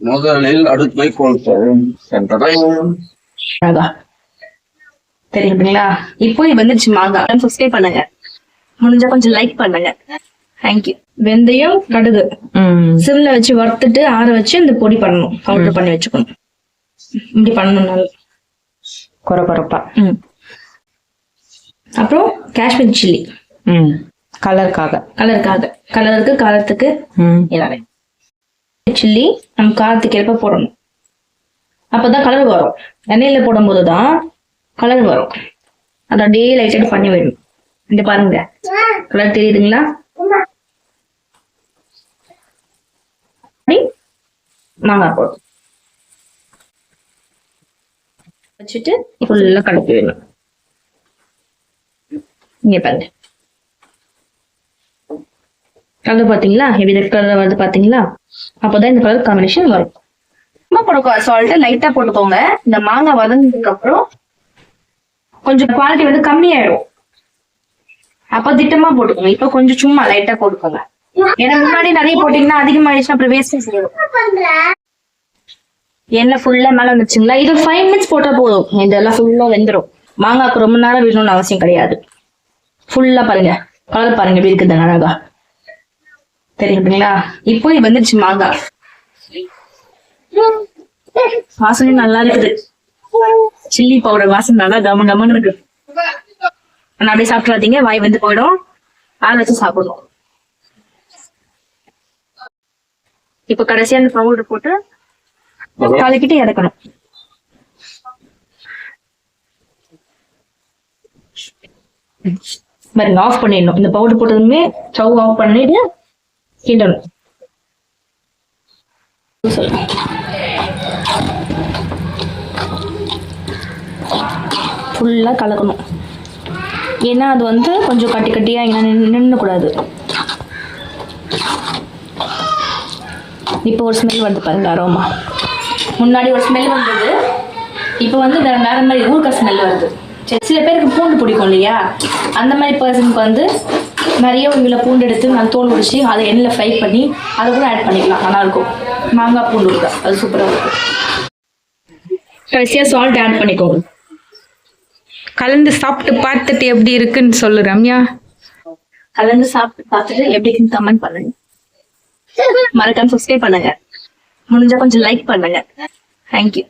முதலில் அடுப்பை கொளுத்தவும் அழகா தெரியுங்களா இப்போ வந்துருச்சு மாங்காய் சப்ஸ்கிரைப் பண்ணுங்க. முடிஞ்சா கொஞ்சம் லைக் பண்ணுங்க. தேங்க்யூ வெந்தயம் கடுகு. சிம்ல வச்சு வறுத்துட்டு ஆற வச்சு இந்த பொடி பண்ணணும். பவுடர் பண்ணி வச்சுக்கணும். இப்படி பண்ணணும் கொரப்பா. ம். அப்புறம் காஷ்மீர் சில்லி. ம். கலருக்காக. கலருக்காக. கலருக்கு காரத்துக்கு ம். எல்லாமே. சில்லி நம்ம காரத்துக்கு ஏற்ப போடணும். அப்பதான் கலர் வரும். எண்ணெயில் போடும்போது தான் கலர் வரும். அதை அப்படியே லைட்டட் பண்ணி விடணும் இங்க பாருங்க. கலர் தெரியுதுங்களா? மாங்காய் போடும் வச்சுட்டு ஃபுல்லா கலப்பி விடணும் இங்கே பாருங்க. கலர் பாத்தீங்களா? ஹெவி ரெட் கலர் வருது பாத்தீங்களா? அப்போதான் இந்த கலர் காம்பினேஷன் வரும். ரொம்ப போட்டுக்கோ சால்ட்டு லைட்டா போட்டுக்கோங்க. இந்த மாங்காய் வதங்கினதுக்கு அப்புறம் கொஞ்சம் குவாலிட்டி வந்து கம்மியாயிடும் அப்போ திட்டமா போட்டுக்கோங்க. இப்ப கொஞ்சம் சும்மா லைட்டா போட்டுக்கோங்க. ஏன்னா முன்னாடி நிறைய போட்டீங்கன்னா அதிகமாயிடுச்சுன்னா அப்புறம் வேஸ்ட் செய்யும் எண்ணெய் ஃபுல்லா மேல வந்துச்சுங்களா? இது ஃபைவ் மினிட்ஸ் போட்டா போதும். இதெல்லாம் ஃபுல்லா வெந்துடும் மாங்காய்க்கு ரொம்ப நேரம் விடணும்னு அவசியம் கிடையாது. ஃபுல்லா பாருங்க. கலர் பாருங்க எப்படி இருக்குது அழகா. தெரியுதுங்களா? இப்போ வந்துருச்சு மாங்காய் வாசனை நல்லா இருக்குது. சில்லி பவுடர் வாசனை நல்லா கம கமன்னு இருக்கு. ஆனா அப்படியே சாப்பிடாதீங்க வாய் வந்து போயிடும். ஆள் வச்சு சாப்பிடணும். இப்ப கடைசியா அந்த பவுடர் போட்டு கலக்கிட்டு இறக்கணும். பாருங்க ஆஃப் பண்ணிடணும். இந்த பவுடர் போட்டதுமே ஸ்டவ் ஆஃப் பண்ணிட்டு கிண்டணும் ஃபுல்லாக கலக்கணும். ஏன்னா அது வந்து கொஞ்சம் கட்டி கட்டியாக இங்கே நின்றுக்கூடாது இப்போ ஒரு ஸ்மெல் வந்து பாருங்க அரோமா முன்னாடி ஒரு ஸ்மெல் வந்தது. இப்போ வந்து வேறு வேற மாதிரி ஊறுகாய் ஸ்மெல் வருது. சில பேருக்கு பூண்டு பிடிக்கும் இல்லையா? அந்த மாதிரி பர்சனுக்கு வந்து நிறைய இதில் பூண்டு எடுத்து நல்லா தோல் உடிச்சு அதை எண்ணெயில் ஃப்ரை பண்ணி அதை கூட ஆட் பண்ணிக்கலாம். நல்லா இருக்கும் மாங்காய் பூண்டு ஊறுகாய் அது சூப்பராக இருக்கும். கடைசியாக சால்ட் ஆட் பண்ணிக்கோங்க கலந்து சாப்பிட்டு பார்த்துட்டு எப்படி இருக்குன்னு சொல்லு ரம்யா. கலந்து சாப்பிட்டு பார்த்துட்டு எப்படி இருக்குன்னு கமெண்ட் பண்ணுங்க. மறக்காம சப்ஸ்கிரைப் பண்ணுங்க. முடிஞ்சா கொஞ்சம் லைக் பண்ணுங்க. தேங்க்யூ